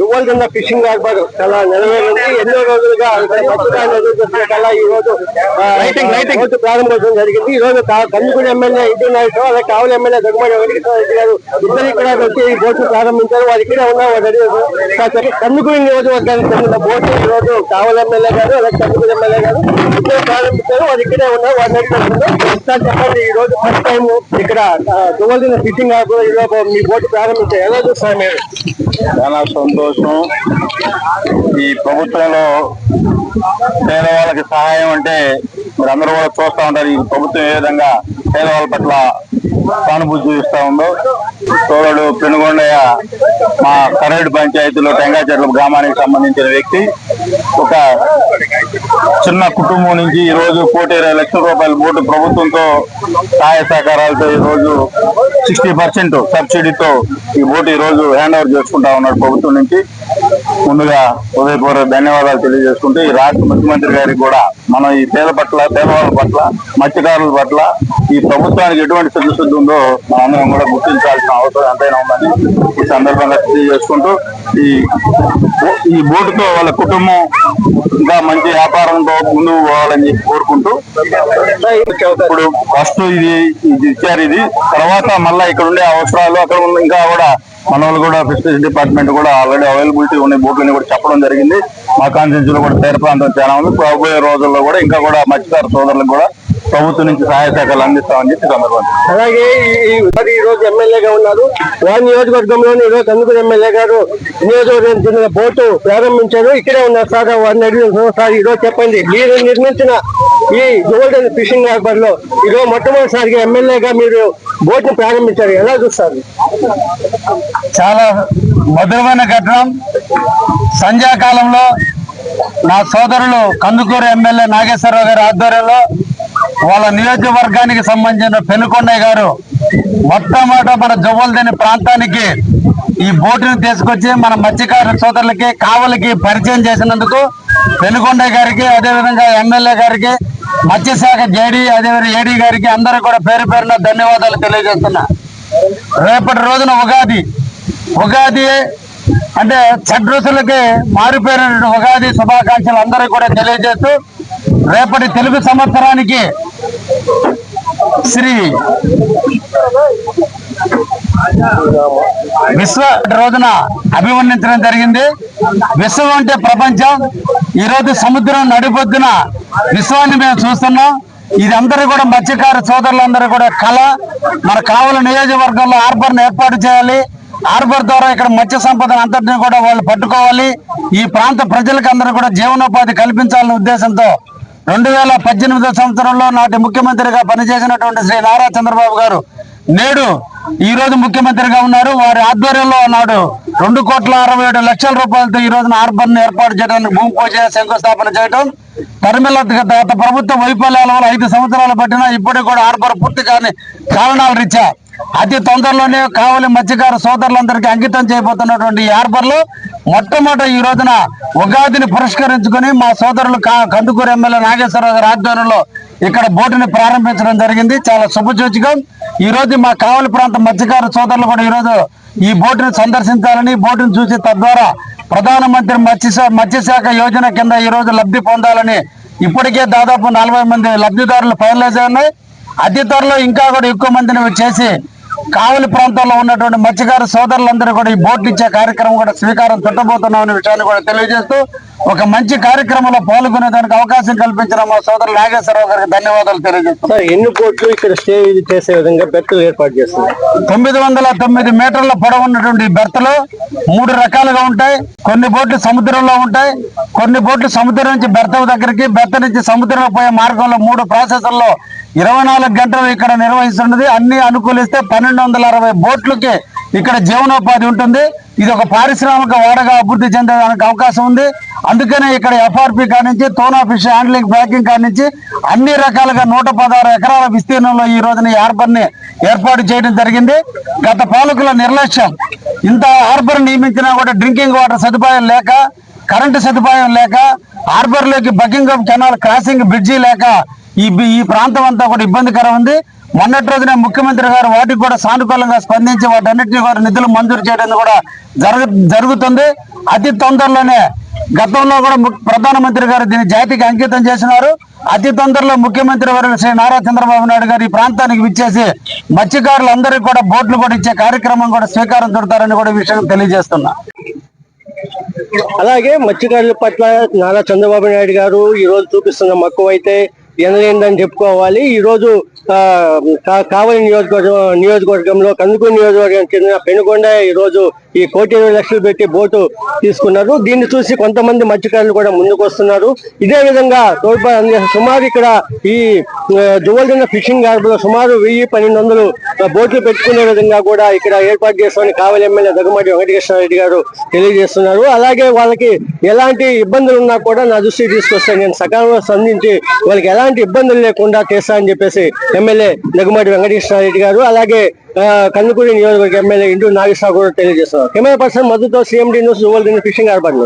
దువ్వల కింద fishing harbour చాలా నెరవేరింది. ఎన్నో రోజులుగా కల్లా ఈ రోజు బోటు ప్రారంభోత్సవం జరిగింది. ఈ రోజు కందుకూరు ఎమ్మెల్యే ఇంటి నాయకుడు అలాగే కావలి ఎమ్మెల్యే దగ్గుమడి వెంకటేశ్వర గారు ఇద్దరు ఇక్కడ వచ్చి ఈ బోటు ప్రారంభించారు. వారు ఇక్కడే ఉన్నారు. వారు కందుకూరు నియోజకవర్గానికి చెందిన బోటు ఈ రోజు కావలి ఎమ్మెల్యే గారు అలాగే కందుకూరు ఎమ్మెల్యే గారు ఇద్దరు ప్రారంభించారు. వారు ఇక్కడే ఉన్నారు. అడిగారు సార్ చెప్పండి ఈ రోజు ఫస్ట్ టైం ఇక్కడ దువ్వల ఫిషింగ్ హార్బర్ ఈ రోజు మీ బోటు ప్రారంభించారు. ఎలా చూస్తారు మీరు? చాలా సంతోషం. ఈ ప్రభుత్వంలో పేదవాళ్ళకి సహాయం అంటే మీరు అందరూ కూడా చూస్తా ఉంటారు ఈ ప్రభుత్వం ఏ విధంగా పేదవాళ్ళ పట్ల సానుభూతి చూపిస్తూ ఉందో. తోడు పెనుగొండయ్య మా కరేడు పంచాయతీలో టెంగాచెట్ల గ్రామానికి సంబంధించిన వ్యక్తి. ఒక చిన్న కుటుంబం నుంచి ఈరోజు కోటి ఇరవై లక్షల రూపాయల బోటు ప్రభుత్వంతో సహాయ సహకారాలతో ఈరోజు సిక్స్టీ పర్సెంట్ సబ్సిడీతో ఈ బోటు ఈ రోజు హ్యాండ్ ఓవర్ చేసుకుంటా ఉన్నాడు ప్రభుత్వం నుంచి. ముందుగా హృదయపూర్వక ధన్యవాదాలు తెలియజేసుకుంటూ ఈ రాష్ట్ర ముఖ్యమంత్రి గారికి కూడా మనం ఈ పేద పట్ల పేదవాళ్ళ పట్ల మత్స్యకారుల పట్ల ఈ ప్రభుత్వానికి ఎటువంటి సిద్ధశుద్ధి ఉందో మనందరం కూడా గుర్తించాల్సిన అవసరం ఎంతైనా ఉందని ఈ సందర్భంగా తెలియజేసుకుంటూ ఈ ఈ బోటుతో వాళ్ళ కుటుంబం ఇంకా మంచి వ్యాపారంతో ముందుకు పోవాలని కోరుకుంటూ ఇప్పుడు ఫస్ట్ ఇది ఇది ఇచ్చారు ఇది. తర్వాత మళ్ళా ఇక్కడ ఉండే అవసరాలు అక్కడ ఇంకా కూడా మన వాళ్ళు కూడా ఫిషరీస్ డిపార్ట్మెంట్ కూడా ఆల్రెడీ అవైలబిలిటీ ఉన్న బోట్లని కూడా చెప్పడం జరిగింది. మా కాన్స్టిట్యూన్సీ లో కూడా తీర ప్రాంతం చాలా ఉంది. రాబోయే రోజుల్లో కూడా ఇంకా కూడా మత్స్యకార సోదరులకు కూడా ప్రభుత్వం నుంచి సహాయ సహకారాలు అందిస్తామని చెప్పి సందర్భంగా అలాగే ఈ రోజు ఎమ్మెల్యేగా ఉన్నారు. వారి నియోజకవర్గంలోని ఈ రోజు కందుకూరు ఎమ్మెల్యే గారు నియోజకవర్గం చెందిన బోటు ప్రారంభించారు. ఇక్కడే ఉన్నారు సార్ వారిని అడిగిన సార్ ఈ రోజు చెప్పండి. మీరు నిర్మించిన ఈ గోల్డెన్ ఫిషింగ్ హార్బర్లో ఈ రోజు మొట్టమొదటిసారిగా ఎమ్మెల్యేగా మీరు బోట్ ప్రారంభించారు. ఎలా చూస్తారు? చాలా మధురమైన ఘటన. సంధ్యాకాలంలో నా సోదరులు కందుకూరు ఎమ్మెల్యే నాగేశ్వరరావు గారి ఆధ్వర్యంలో వాళ్ళ నియోజకవర్గానికి సంబంధించిన పెనుకొండయ్య గారు మొట్టమొదట మన జవ్వలదేని ప్రాంతానికి ఈ బోటును తీసుకొచ్చి మన మత్స్యకార సోదరులకి కావలికి పరిచయం చేసినందుకు పెనుకొండయ్య గారికి అదేవిధంగా ఎమ్మెల్యే గారికి మత్స్యశాఖ జేడీ అదేవిధంగా ఏడీ గారికి అందరూ కూడా పేరు పేరున ధన్యవాదాలు తెలియజేస్తున్నా. రేపటి రోజున ఉగాది. ఉగాది అంటే షడ్రుసులకి మారిపోయిన ఉగాది శుభాకాంక్షలు అందరూ కూడా తెలియజేస్తూ రేపటి తెలుగు సంవత్సరానికి శ్రీ విశ్వ రోజున అభివర్ణించడం జరిగింది. విశ్వం అంటే ప్రపంచం. ఈరోజు సముద్రం నడిపొద్దున విశ్వాన్ని మేము చూస్తున్నాం. ఇది అందరూ కూడా మత్స్యకార సోదరులందరూ కూడా కళ. మన కావల నియోజకవర్గంలో హార్బర్ను ఏర్పాటు చేయాలి. హార్బర్ ద్వారా ఇక్కడ మత్స్య సంపదను అంతటిని కూడా వాళ్ళు పట్టుకోవాలి. ఈ ప్రాంత ప్రజలకు అందరూ కూడా జీవనోపాధి కల్పించాలనే ఉద్దేశంతో రెండు వేల పద్దెనిమిదో సంవత్సరంలో నాటి ముఖ్యమంత్రిగా పనిచేసినటువంటి శ్రీ నారా చంద్రబాబు గారు నేడు ఈ రోజు ముఖ్యమంత్రిగా ఉన్నారు. వారి ఆధ్వర్యంలో నాడు రెండు కోట్ల అరవై ఏడు లక్షల రూపాయలతో ఈ రోజున ఆర్బన్ ఏర్పాటు చేయడానికి భూమి పూజ శంకుస్థాపన చేయడం తరిమిల గత ప్రభుత్వ వైఫల్యాల వల్ల ఐదు సంవత్సరాలు పట్టినా ఇప్పటికి కూడా ఆర్బర్ పూర్తి కాని కారణాలు రీత్యా అతి తొందరలోనే కావలి మత్స్యకార సోదరులందరికీ అంకితం చేయబోతున్నటువంటి ఈ మొట్టమొదటి మొట్టమొదట ఈ రోజున ఉగాదిని పురస్కరించుకుని మా సోదరులు కందుకూరు ఎమ్మెల్యే నాగేశ్వరరావు గారి ఆధ్వర్యంలో ఇక్కడ బోటుని ప్రారంభించడం జరిగింది. చాలా శుభసూచకం. ఈ రోజు మా కావలి ప్రాంత మత్స్యకార సోదరులు కూడా ఈ రోజు ఈ బోటుని సందర్శించాలని బోటును చూసి తద్వారా ప్రధానమంత్రి మత్స్య మత్స్యశాఖ యోజన కింద ఈ రోజు లబ్ధి పొందాలని ఇప్పటికే దాదాపు నలభై మంది లబ్ధిదారులు ఫైనలైజ్ అయి ఉన్నాయి. అతి త్వరలో ఇంకా కూడా ఎక్కువ మందిని చేసి కావలి ప్రాంతంలో ఉన్నటువంటి మత్స్యకార సోదరులందరూ కూడా ఈ బోట్లు ఇచ్చే కార్యక్రమం కూడా స్వీకారం చుట్టబోతున్నాం అనే విషయాన్ని కూడా తెలియజేస్తూ ఒక మంచి కార్యక్రమంలో పాల్గొనే దానికి అవకాశం కల్పించిన మా సోదరు నాగేశ్వరరావు గారికి ధన్యవాదాలు తెలియజేస్తున్నాం. సార్ ఎన్ని బోట్లు ఇక్కడ స్టే చేసే విధంగా బెర్తులు ఏర్పాటు చేస్తున్నారు? తొమ్మిది వందల తొమ్మిది మీటర్ల పొడవు ఉన్నటువంటి బెర్తలు మూడు రకాలుగా ఉంటాయి. కొన్ని బోట్లు సముద్రంలో ఉంటాయి. కొన్ని బోట్లు సముద్రం నుంచి బెర్త దగ్గరికి బెర్త నుంచి సముద్రంలో పోయే మార్గంలో మూడు ప్రాసెస్ల్లో ఇరవై నాలుగు గంటలు ఇక్కడ నిర్వహిస్తున్నది అన్ని అనుకూలిస్తే పన్నెండు వందల అరవై బోట్లకి ఇక్కడ జీవనోపాధి ఉంటుంది. ఇది ఒక పారిశ్రామిక వాడగా అభివృద్ధి చెందడానికి అవకాశం ఉంది. అందుకనే ఇక్కడ ఎఫ్ఆర్పి కానించి తోనా ఫిష్ హ్యాండ్లింగ్ ప్యాకింగ్ కానించి అన్ని రకాలుగా నూట పదహారు ఎకరాల విస్తీర్ణంలో ఈ రోజున ఈ హార్బర్ని ఏర్పాటు చేయడం జరిగింది. గత పాలకుల నిర్లక్ష్యం ఇంత హార్బర్ నియమించినా కూడా డ్రింకింగ్ వాటర్ సదుపాయం లేక కరెంటు సదుపాయం లేక హార్బర్లోకి బకింగ్ కెనాల్ క్రాసింగ్ బ్రిడ్జి లేక ఈ ఈ ప్రాంతం అంతా కూడా ఇబ్బందికరం ఉంది. మొన్నటి రోజునే ముఖ్యమంత్రి గారు వాటికి కూడా సానుకూలంగా స్పందించి వాటన్నిటిని కూడా నిధులు మంజూరు చేయడం కూడా జరుగు జరుగుతుంది. అతి తొందరలోనే గతంలో కూడా ప్రధానమంత్రి గారు దీన్ని జాతికి అంకితం చేసినారు. అతి తొందరలో ముఖ్యమంత్రి వారు శ్రీ నారా చంద్రబాబు నాయుడు గారు ఈ ప్రాంతానికి విచ్చేసి మత్స్యకారులందరికీ కూడా బోట్లు కూడా ఇచ్చే కార్యక్రమం కూడా స్వీకారం చుడతారని కూడా విషయం తెలియజేస్తున్నా. అలాగే మత్స్యకారుల పట్ల నారా చంద్రబాబు నాయుడు గారు ఈ రోజు చూపిస్తున్న మక్కువ అయితే ఎనలేందని చెప్పుకోవాలి? ఈ రోజు కావలి నియోజకవర్గం నియోజకవర్గంలో కందుకూరు నియోజకవర్గానికి చెందిన పెనుగొండ ఈ రోజు ఈ కోటి ఇరవై లక్షలు పెట్టి బోటు తీసుకున్నారు. దీన్ని చూసి కొంతమంది మత్స్యకారులు కూడా ముందుకు వస్తున్నారు. ఇదే విధంగా తోడ్పా సుమారు ఇక్కడ ఈ జువల్దిన ఫిషింగ్ హార్బర్ సుమారు వెయ్యి పన్నెండు వందలు బోట్లు పెట్టుకునే విధంగా కూడా ఇక్కడ ఏర్పాటు చేస్తామని కావలి ఎమ్మెల్యే దగ్గుమాటి వెంకటకృష్ణారెడ్డి గారు తెలియజేస్తున్నారు. అలాగే వాళ్ళకి ఎలాంటి ఇబ్బందులు ఉన్నా కూడా నా దృష్టికి తీసుకొస్తే నేను సకాలంలో స్పందించి వాళ్ళకి ఎలాంటి ఇబ్బందులు లేకుండా చేస్తానని చెప్పేసి ఎమ్మెల్యే దగ్గుమాటి వెంకటకృష్ణారెడ్డి గారు అలాగే కందుకూరి నియోజకవర్గ ఎమ్మెల్యే ఇంటూ నాగేశ్వరరావు కూడా తెలియజేస్తున్నారు. కెమెరా పర్సన్ మధుతో సీఎండి న్యూస్ ఫిషింగ్ హార్బర్